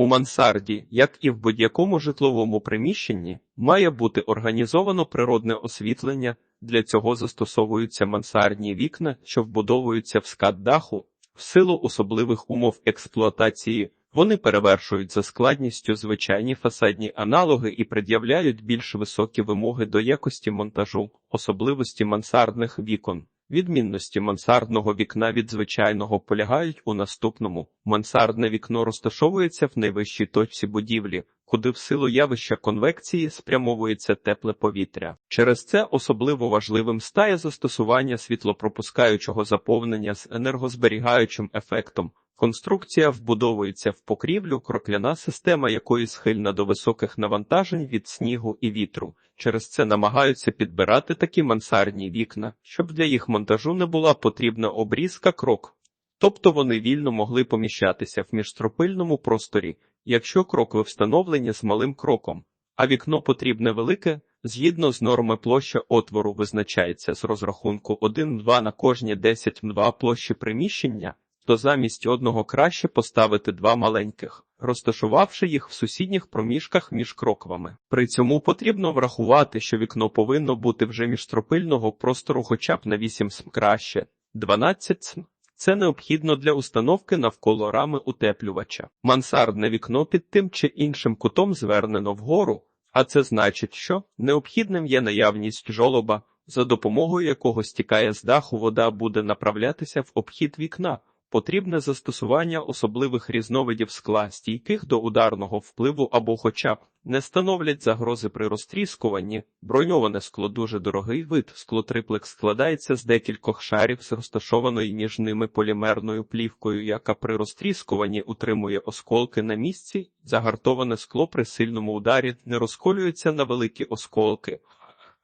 У мансарді, як і в будь-якому житловому приміщенні, має бути організовано природне освітлення. Для цього застосовуються мансардні вікна, що вбудовуються в скат даху. В силу особливих умов експлуатації вони перевершують за складністю звичайні фасадні аналоги і пред'являють більш високі вимоги до якості монтажу, особливості мансардних вікон. Відмінності мансардного вікна від звичайного полягають у наступному. Мансардне вікно розташовується в найвищій точці будівлі, куди в силу явища конвекції спрямовується тепле повітря. Через це особливо важливим стає застосування світлопропускаючого заповнення з енергозберігаючим ефектом. Конструкція вбудовується в покрівлю крокляна система, якої схильна до високих навантажень від снігу і вітру. Через це намагаються підбирати такі мансардні вікна, щоб для їх монтажу не була потрібна обрізка крок. Тобто вони вільно могли поміщатися в міжстропильному просторі, якщо крокове встановлені з малим кроком, а вікно потрібне велике, згідно з норми площа отвору визначається з розрахунку 1-2 на кожні 10 2 площі приміщення то замість одного краще поставити два маленьких, розташувавши їх в сусідніх проміжках між кроквами. При цьому потрібно врахувати, що вікно повинно бути вже міжстропильного простору хоча б на 8 см краще, 12 см. Це необхідно для установки навколо рами утеплювача. Мансардне вікно під тим чи іншим кутом звернено вгору, а це значить, що необхідним є наявність жолоба, за допомогою якого стікає з даху вода буде направлятися в обхід вікна. Потрібне застосування особливих різновидів скла, стійких до ударного впливу або хоча б не становлять загрози при розтріскуванні. Броньоване скло дуже дорогий вид. Склотриплекс складається з декількох шарів з розташованою між ними полімерною плівкою, яка при розтріскуванні утримує осколки на місці. Загартоване скло при сильному ударі не розколюється на великі осколки.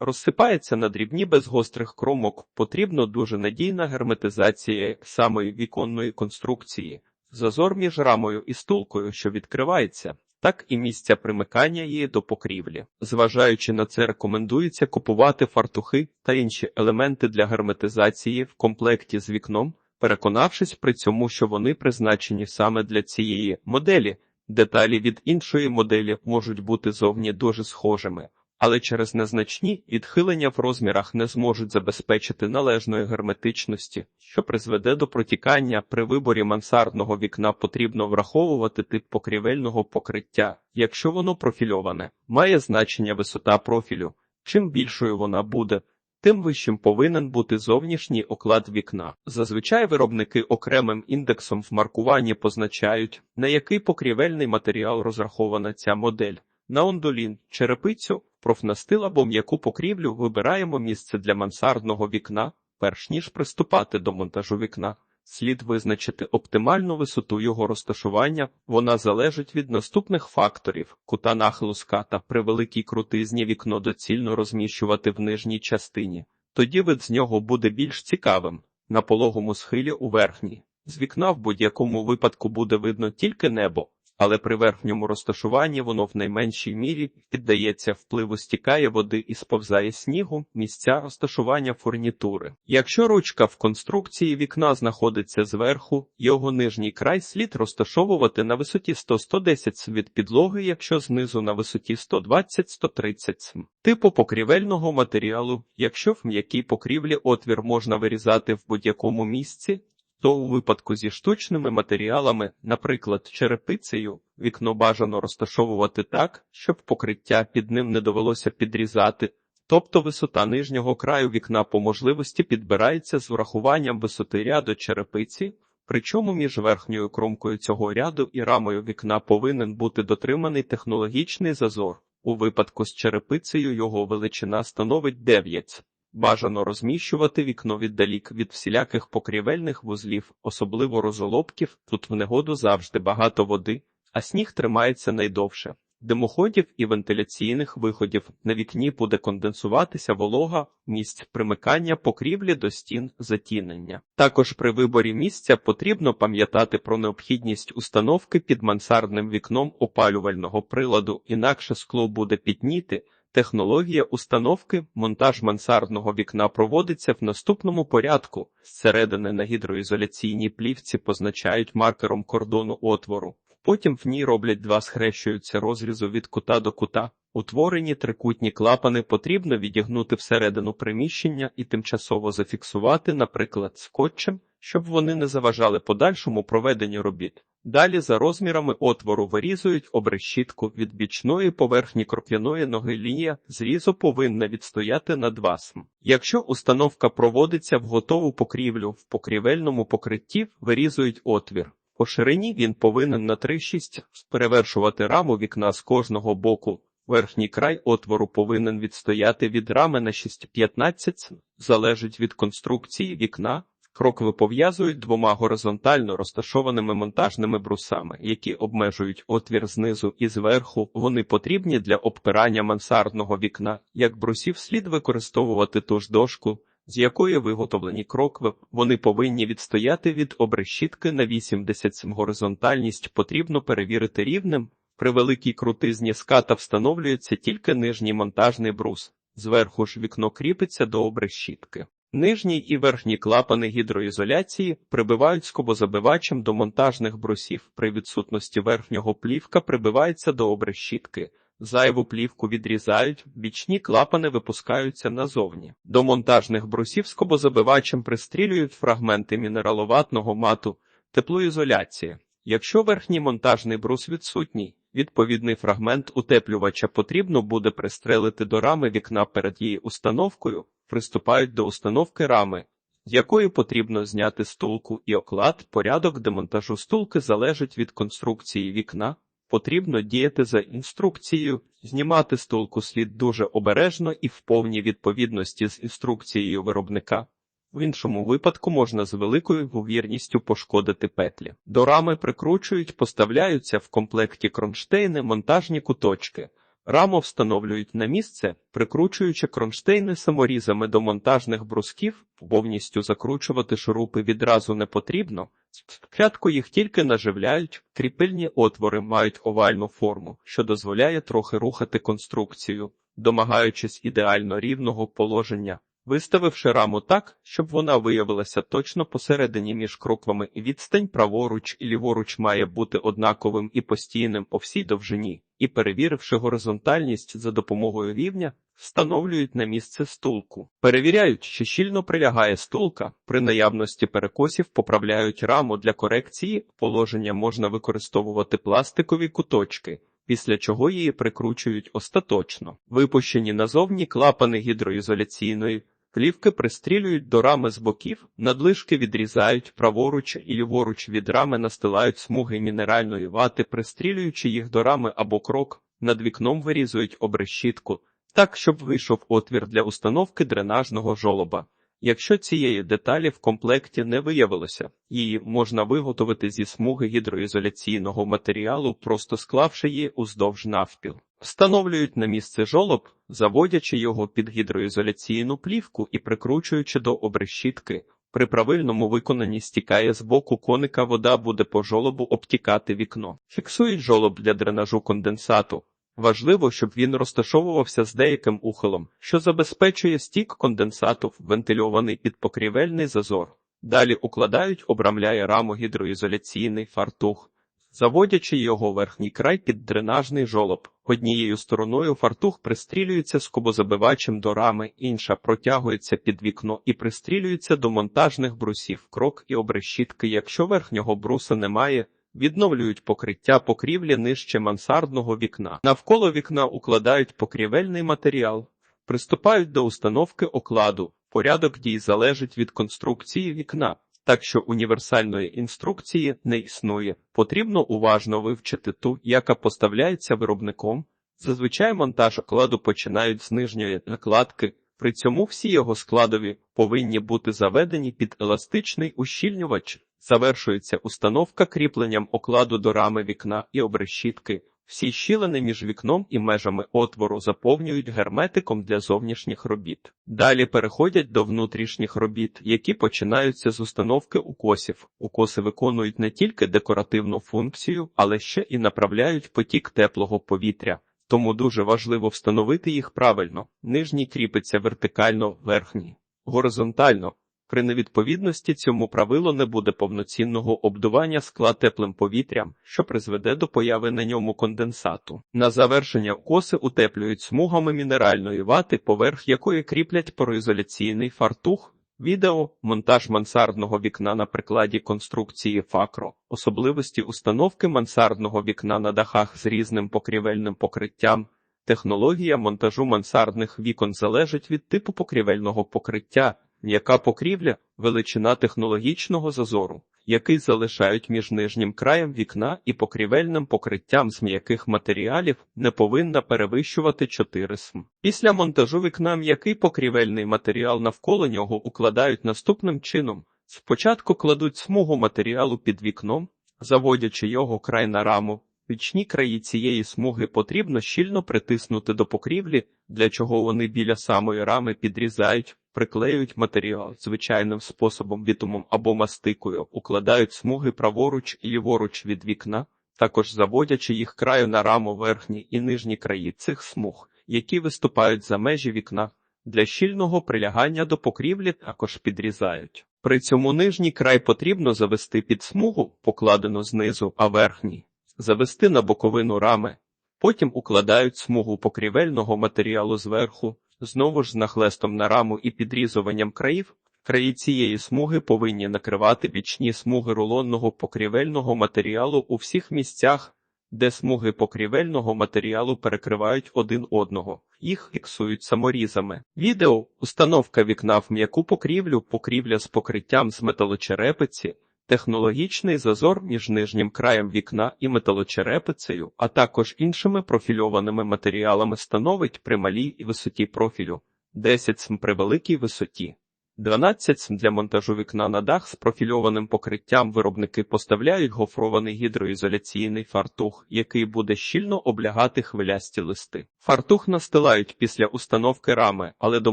Розсипається на дрібні без гострих кромок, потрібно дуже надійна герметизація самої віконної конструкції, зазор між рамою і стулкою, що відкривається, так і місця примикання її до покрівлі. Зважаючи на це, рекомендується купувати фартухи та інші елементи для герметизації в комплекті з вікном, переконавшись при цьому, що вони призначені саме для цієї моделі. Деталі від іншої моделі можуть бути зовні дуже схожими але через незначні відхилення в розмірах не зможуть забезпечити належної герметичності, що призведе до протікання. При виборі мансардного вікна потрібно враховувати тип покрівельного покриття, якщо воно профільоване, має значення висота профілю. Чим більшою вона буде, тим вищим повинен бути зовнішній оклад вікна. Зазвичай виробники окремим індексом в маркуванні позначають, на який покрівельний матеріал розрахована ця модель. На ондолін, черепицю, профнастил або м'яку покрівлю вибираємо місце для мансардного вікна, перш ніж приступати до монтажу вікна. Слід визначити оптимальну висоту його розташування, вона залежить від наступних факторів: кута нахилу ската при великій крутизні вікно доцільно розміщувати в нижній частині. Тоді вид з нього буде більш цікавим. На пологому схилі у верхній. З вікна в будь-якому випадку буде видно тільки небо, але при верхньому розташуванні воно в найменшій мірі піддається впливу стікає води і сповзає снігу, місця розташування фурнітури. Якщо ручка в конструкції вікна знаходиться зверху, його нижній край слід розташовувати на висоті 100-110 см від підлоги, якщо знизу на висоті 120-130 см. Типу покрівельного матеріалу, якщо в м'якій покрівлі отвір можна вирізати в будь-якому місці, то у випадку зі штучними матеріалами, наприклад, черепицею, вікно бажано розташовувати так, щоб покриття під ним не довелося підрізати, тобто висота нижнього краю вікна по можливості підбирається з врахуванням висоти ряду черепиці, причому між верхньою кромкою цього ряду і рамою вікна повинен бути дотриманий технологічний зазор. У випадку з черепицею його величина становить 9. Бажано розміщувати вікно віддалік від всіляких покрівельних вузлів, особливо розолобків, тут в негоду завжди багато води, а сніг тримається найдовше. Димоходів і вентиляційних виходів на вікні буде конденсуватися волога, місць примикання покрівлі до стін затінення. Також при виборі місця потрібно пам'ятати про необхідність установки під мансардним вікном опалювального приладу, інакше скло буде підніти. Технологія установки монтаж мансардного вікна проводиться в наступному порядку. Зсередини на гідроізоляційній плівці позначають маркером кордону отвору. Потім в ній роблять два схрещуються розрізу від кута до кута. Утворені трикутні клапани потрібно відігнути всередину приміщення і тимчасово зафіксувати, наприклад, скотчем, щоб вони не заважали подальшому проведенню робіт. Далі за розмірами отвору вирізують обрешітку від бічної поверхні кроп'яної ноги лінія зрізу повинна відстояти на 2 см. Якщо установка проводиться в готову покрівлю в покрівельному покритті, вирізують отвір. По ширині він повинен на 3,6 перевершувати раму вікна з кожного боку. Верхній край отвору повинен відстояти від рами на 6,15 залежить від конструкції вікна. Крокви пов'язують двома горизонтально розташованими монтажними брусами, які обмежують отвір знизу і зверху. Вони потрібні для обпирання мансардного вікна. Як брусів слід використовувати ту ж дошку, з якої виготовлені крокви. Вони повинні відстояти від обрешітки на 87 горизонтальність потрібно перевірити рівнем. При великій крутизні ската встановлюється тільки нижній монтажний брус. Зверху ж вікно кріпиться до обрешітки. Нижній і верхній клапани гідроізоляції прибивають скобозабивачем до монтажних брусів. При відсутності верхнього плівка прибивається до обрешітки. Зайву плівку відрізають, бічні клапани випускаються назовні. До монтажних брусів скобозабивачем пристрілюють фрагменти мінераловатного мату, теплоізоляції. Якщо верхній монтажний брус відсутній, відповідний фрагмент утеплювача потрібно буде пристрелити до рами вікна перед її установкою, приступають до установки рами, з якої потрібно зняти стулку і оклад. Порядок демонтажу стулки залежить від конструкції вікна. Потрібно діяти за інструкцією, знімати стулку слід дуже обережно і в повній відповідності з інструкцією виробника. В іншому випадку можна з великою ймовірністю пошкодити петлі. До рами прикручують, поставляються в комплекті кронштейни, монтажні куточки. Раму встановлюють на місце, прикручуючи кронштейни саморізами до монтажних брусків, повністю закручувати шурупи відразу не потрібно. Спочатку їх тільки наживляють, кріпильні отвори мають овальну форму, що дозволяє трохи рухати конструкцію, домагаючись ідеально рівного положення. Виставивши раму так, щоб вона виявилася точно посередині між кроквами, відстань праворуч і ліворуч має бути однаковим і постійним по всій довжині, і перевіривши горизонтальність за допомогою рівня, встановлюють на місце стулку. Перевіряють, чи щільно прилягає стулка. При наявності перекосів поправляють раму для корекції. Положення можна використовувати пластикові куточки. Після чого її прикручують остаточно. Випущені назовні клапани гідроізоляційної Плівки пристрілюють до рами з боків, надлишки відрізають праворуч і ліворуч від рами настилають смуги мінеральної вати, пристрілюючи їх до рами або крок, над вікном вирізують обрешітку, так, щоб вийшов отвір для установки дренажного жолоба. Якщо цієї деталі в комплекті не виявилося, її можна виготовити зі смуги гідроізоляційного матеріалу, просто склавши її уздовж навпіл. Встановлюють на місце жолоб, заводячи його під гідроізоляційну плівку і прикручуючи до обрешітки. При правильному виконанні стікає з боку коника вода буде по жолобу обтікати вікно. Фіксують жолоб для дренажу конденсату. Важливо, щоб він розташовувався з деяким ухилом, що забезпечує стік конденсату вентильований підпокрівельний зазор. Далі укладають, обрамляє раму гідроізоляційний фартух, заводячи його верхній край під дренажний жолоб. Однією стороною фартух пристрілюється скобозабивачем до рами, інша протягується під вікно і пристрілюється до монтажних брусів, крок і обрешітки. Якщо верхнього бруса немає, Відновлюють покриття покрівлі нижче мансардного вікна. Навколо вікна укладають покрівельний матеріал, приступають до установки окладу. Порядок дій залежить від конструкції вікна, так що універсальної інструкції не існує. Потрібно уважно вивчити ту, яка поставляється виробником. Зазвичай монтаж окладу починають з нижньої накладки. При цьому всі його складові повинні бути заведені під еластичний ущільнювач. Завершується установка кріпленням окладу до рами вікна і обрешітки. Всі щілини між вікном і межами отвору заповнюють герметиком для зовнішніх робіт. Далі переходять до внутрішніх робіт, які починаються з установки укосів. Укоси виконують не тільки декоративну функцію, але ще і направляють потік теплого повітря. Тому дуже важливо встановити їх правильно. Нижній кріпиться вертикально, верхній горизонтально. При невідповідності цьому правилу не буде повноцінного обдування скла теплим повітрям, що призведе до появи на ньому конденсату. На завершення коси утеплюють смугами мінеральної вати, поверх якої кріплять пароізоляційний фартух. Відео монтаж мансардного вікна на прикладі конструкції факро, особливості установки мансардного вікна на дахах з різним покрівельним покриттям. Технологія монтажу мансардних вікон залежить від типу покрівельного покриття, м'яка покрівля, величина технологічного зазору, який залишають між нижнім краєм вікна і покрівельним покриттям з м'яких матеріалів, не повинна перевищувати 4 см. Після монтажу вікна м'який покрівельний матеріал навколо нього укладають наступним чином: спочатку кладуть смугу матеріалу під вікном, заводячи його край на раму. Вічні краї цієї смуги потрібно щільно притиснути до покрівлі, для чого вони біля самої рами підрізають, приклеюють матеріал звичайним способом бітумом або мастикою, укладають смуги праворуч і ліворуч від вікна, також заводячи їх краю на раму верхні і нижні краї цих смуг, які виступають за межі вікна. Для щільного прилягання до покрівлі також підрізають. При цьому нижній край потрібно завести під смугу, покладену знизу, а верхній завести на боковину рами, потім укладають смугу покрівельного матеріалу зверху, знову ж з нахлестом на раму і підрізуванням країв. Краї цієї смуги повинні накривати бічні смуги рулонного покрівельного матеріалу у всіх місцях, де смуги покрівельного матеріалу перекривають один одного, їх фіксують саморізами. Відео установка вікна в м'яку покрівлю, покрівля з покриттям з металочерепиці, технологічний зазор між нижнім краєм вікна і металочерепицею, а також іншими профільованими матеріалами становить при малій і висоті профілю 10 см при великій висоті. 12 см для монтажу вікна на дах з профільованим покриттям виробники поставляють гофрований гідроізоляційний фартух, який буде щільно облягати хвилясті листи. Фартух настилають після установки рами, але до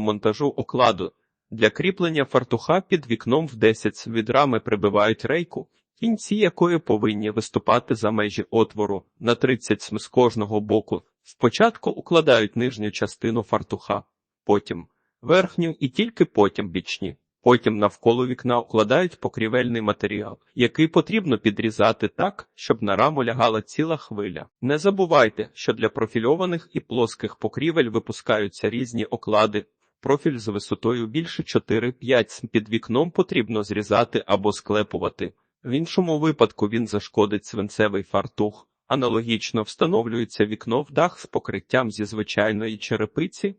монтажу окладу для кріплення фартуха під вікном в 10 від рами прибивають рейку, кінці якої повинні виступати за межі отвору на 30 см з кожного боку. Спочатку укладають нижню частину фартуха, потім верхню і тільки потім бічні. Потім навколо вікна укладають покрівельний матеріал, який потрібно підрізати так, щоб на раму лягала ціла хвиля. Не забувайте, що для профільованих і плоских покрівель випускаються різні оклади. Профіль з висотою більше 4-5 см під вікном потрібно зрізати або склепувати. В іншому випадку він зашкодить свинцевий фартух. Аналогічно встановлюється вікно в дах з покриттям зі звичайної черепиці,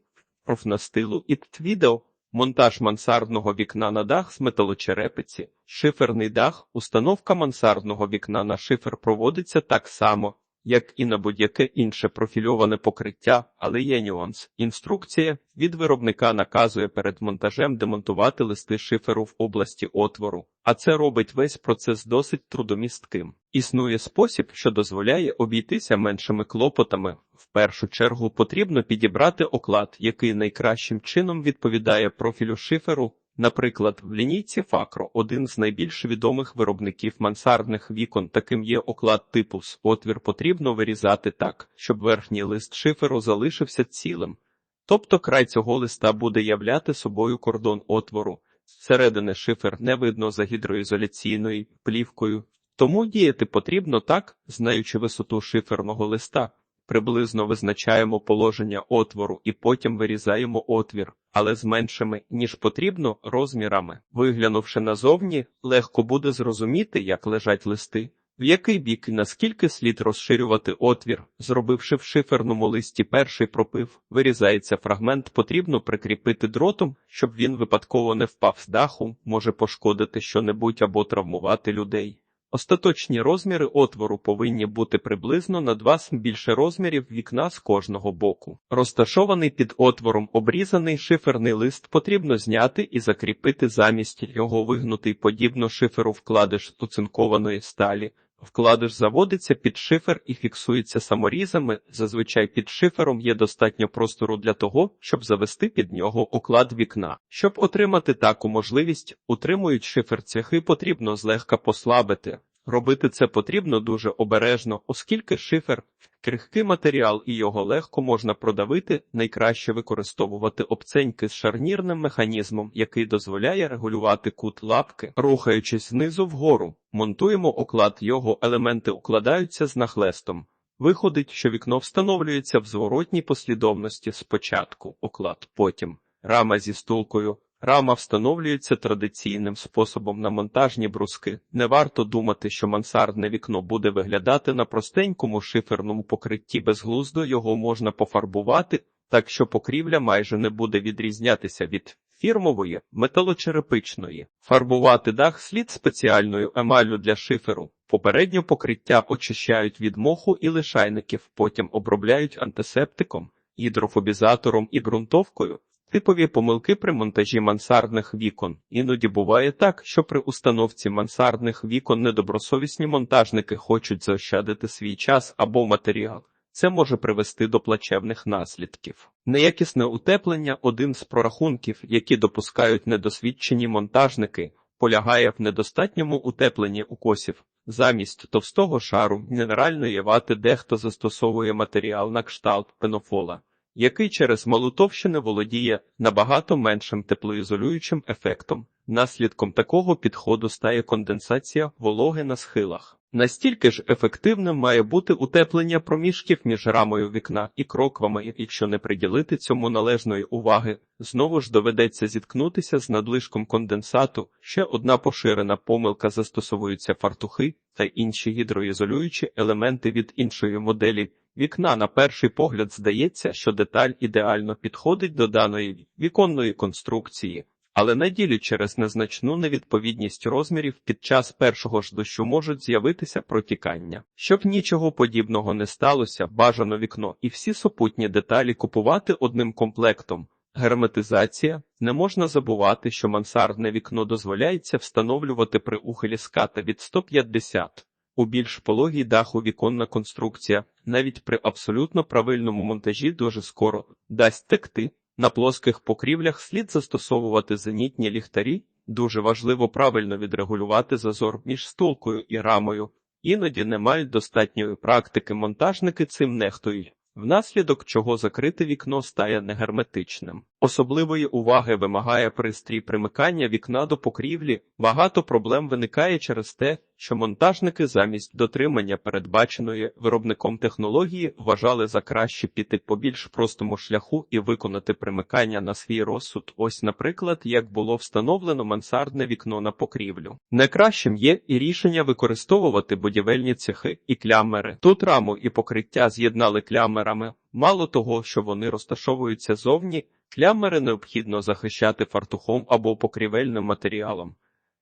профнастилу і твідео, монтаж мансардного вікна на дах з металочерепиці, шиферний дах, установка мансардного вікна на шифер проводиться так само, як і на будь-яке інше профільоване покриття, але є нюанс. Інструкція від виробника наказує перед монтажем демонтувати листи шиферу в області отвору, а це робить весь процес досить трудомістким. Існує спосіб, що дозволяє обійтися меншими клопотами. В першу чергу потрібно підібрати оклад, який найкращим чином відповідає профілю шиферу. Наприклад, в лінійці Факро один з найбільш відомих виробників мансардних вікон, таким є оклад типус. Отвір потрібно вирізати так, щоб верхній лист шиферу залишився цілим. Тобто край цього листа буде являти собою кордон отвору. Зсередини шифер не видно за гідроізоляційною плівкою, тому діяти потрібно так, знаючи висоту шиферного листа. Приблизно визначаємо положення отвору і потім вирізаємо отвір, але з меншими, ніж потрібно, розмірами. Виглянувши назовні, легко буде зрозуміти, як лежать листи, в який бік і наскільки слід розширювати отвір. Зробивши в шиферному листі перший пропив, вирізається фрагмент, потрібно прикріпити дротом, щоб він випадково не впав з даху, може пошкодити щонебудь або травмувати людей. Остаточні розміри отвору повинні бути приблизно на 2 см більше розмірів вікна з кожного боку. Розташований під отвором обрізаний шиферний лист потрібно зняти і закріпити замість його вигнутий подібно шиферу вкладиш оцинкованої сталі. Вкладиш заводиться під шифер і фіксується саморізами. Зазвичай під шифером є достатньо простору для того, щоб завести під нього оклад вікна. Щоб отримати таку можливість, утримують шифер цехи, потрібно злегка послабити. Робити це потрібно дуже обережно, оскільки шифер Крихкий матеріал і його легко можна продавити, найкраще використовувати обценьки з шарнірним механізмом, який дозволяє регулювати кут лапки, рухаючись знизу вгору. Монтуємо оклад, його елементи укладаються з нахлестом. Виходить, що вікно встановлюється в зворотній послідовності спочатку оклад, потім рама зі стулкою. Рама встановлюється традиційним способом на монтажні бруски. Не варто думати, що мансардне вікно буде виглядати на простенькому шиферному покритті безглуздо його можна пофарбувати, так що покрівля майже не буде відрізнятися від фірмової металочерепичної. Фарбувати дах слід спеціальною емаллю для шиферу. Попереднє покриття очищають від моху і лишайників, потім обробляють антисептиком, гідрофобізатором і ґрунтовкою. Типові помилки при монтажі мансардних вікон. Іноді буває так, що при установці мансардних вікон недобросовісні монтажники хочуть заощадити свій час або матеріал. Це може привести до плачевних наслідків. Неякісне утеплення один з прорахунків, які допускають недосвідчені монтажники, полягає в недостатньому утепленні укосів. Замість товстого шару мінеральної вати дехто застосовує матеріал на кшталт пенофола який через малу товщину володіє набагато меншим теплоізолюючим ефектом. Наслідком такого підходу стає конденсація вологи на схилах. Настільки ж ефективним має бути утеплення проміжків між рамою вікна і кроквами, якщо не приділити цьому належної уваги, знову ж доведеться зіткнутися з надлишком конденсату. Ще одна поширена помилка застосовуються фартухи та інші гідроізолюючі елементи від іншої моделі. Вікна на перший погляд здається, що деталь ідеально підходить до даної віконної конструкції, але на ділі через незначну невідповідність розмірів під час першого ж дощу можуть з'явитися протікання. Щоб нічого подібного не сталося, бажано вікно і всі супутні деталі купувати одним комплектом. Герметизація не можна забувати, що мансардне вікно дозволяється встановлювати при ухилі ската від 150 у більш пологій даху віконна конструкція, навіть при абсолютно правильному монтажі дуже скоро дасть текти. На плоских покрівлях слід застосовувати зенітні ліхтарі. Дуже важливо правильно відрегулювати зазор між стулкою і рамою. Іноді не мають достатньої практики монтажники цим нехтують внаслідок чого закрите вікно стає негерметичним. Особливої уваги вимагає пристрій примикання вікна до покрівлі. Багато проблем виникає через те, що монтажники замість дотримання передбаченої виробником технології вважали за краще піти по більш простому шляху і виконати примикання на свій розсуд. Ось, наприклад, як було встановлено мансардне вікно на покрівлю. Найкращим є і рішення використовувати будівельні цехи і клямери. Тут раму і покриття з'єднали клямерами. Мало того, що вони розташовуються зовні, клямери необхідно захищати фартухом або покрівельним матеріалом.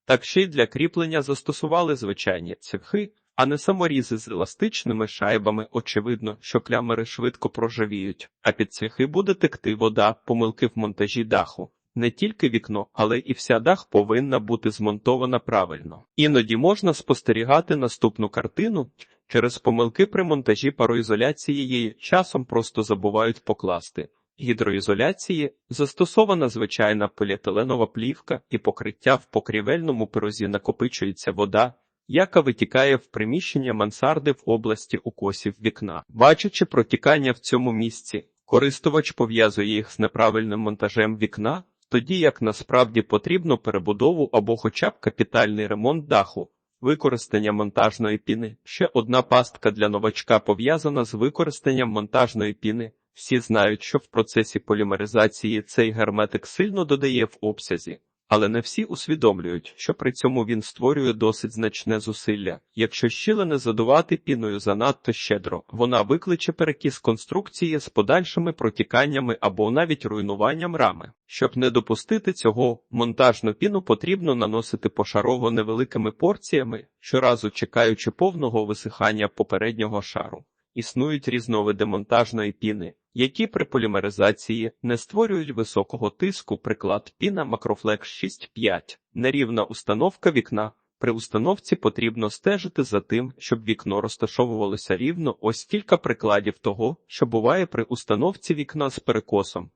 Так ще й для кріплення застосували звичайні цехи, а не саморізи з еластичними шайбами. Очевидно, що клямери швидко прожавіють, а під цехи буде текти вода, помилки в монтажі даху. Не тільки вікно, але і вся дах повинна бути змонтована правильно. Іноді можна спостерігати наступну картину. Через помилки при монтажі пароізоляції її часом просто забувають покласти гідроізоляції застосована звичайна поліетиленова плівка і покриття в покрівельному пирозі накопичується вода, яка витікає в приміщення мансарди в області укосів вікна. Бачачи протікання в цьому місці, користувач пов'язує їх з неправильним монтажем вікна, тоді як насправді потрібно перебудову або хоча б капітальний ремонт даху. Використання монтажної піни ще одна пастка для новачка пов'язана з використанням монтажної піни. Всі знають, що в процесі полімеризації цей герметик сильно додає в обсязі, але не всі усвідомлюють, що при цьому він створює досить значне зусилля. Якщо щілини задувати піною занадто щедро, вона викличе перекіс конструкції з подальшими протіканнями або навіть руйнуванням рами. Щоб не допустити цього, монтажну піну потрібно наносити пошарово невеликими порціями, щоразу чекаючи повного висихання попереднього шару. Існують різновиди монтажної піни, які при полімеризації не створюють високого тиску, приклад піна Macroflex 6.5. Нерівна установка вікна. При установці потрібно стежити за тим, щоб вікно розташовувалося рівно. Ось кілька прикладів того, що буває при установці вікна з перекосом.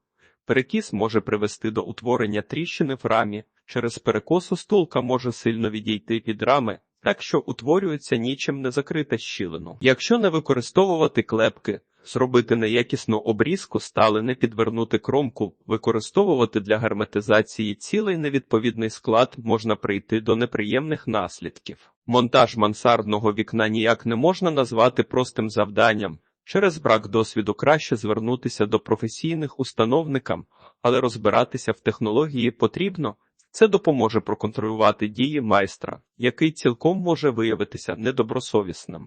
Перекіс може привести до утворення тріщини в рамі. Через перекосу стулка може сильно відійти від рами, так що утворюється нічим не закрита щілину. Якщо не використовувати клепки, зробити неякісну обрізку, стали не підвернути кромку, використовувати для герметизації цілий невідповідний склад можна прийти до неприємних наслідків. Монтаж мансардного вікна ніяк не можна назвати простим завданням. Через брак досвіду краще звернутися до професійних установникам, але розбиратися в технології потрібно. Це допоможе проконтролювати дії майстра, який цілком може виявитися недобросовісним.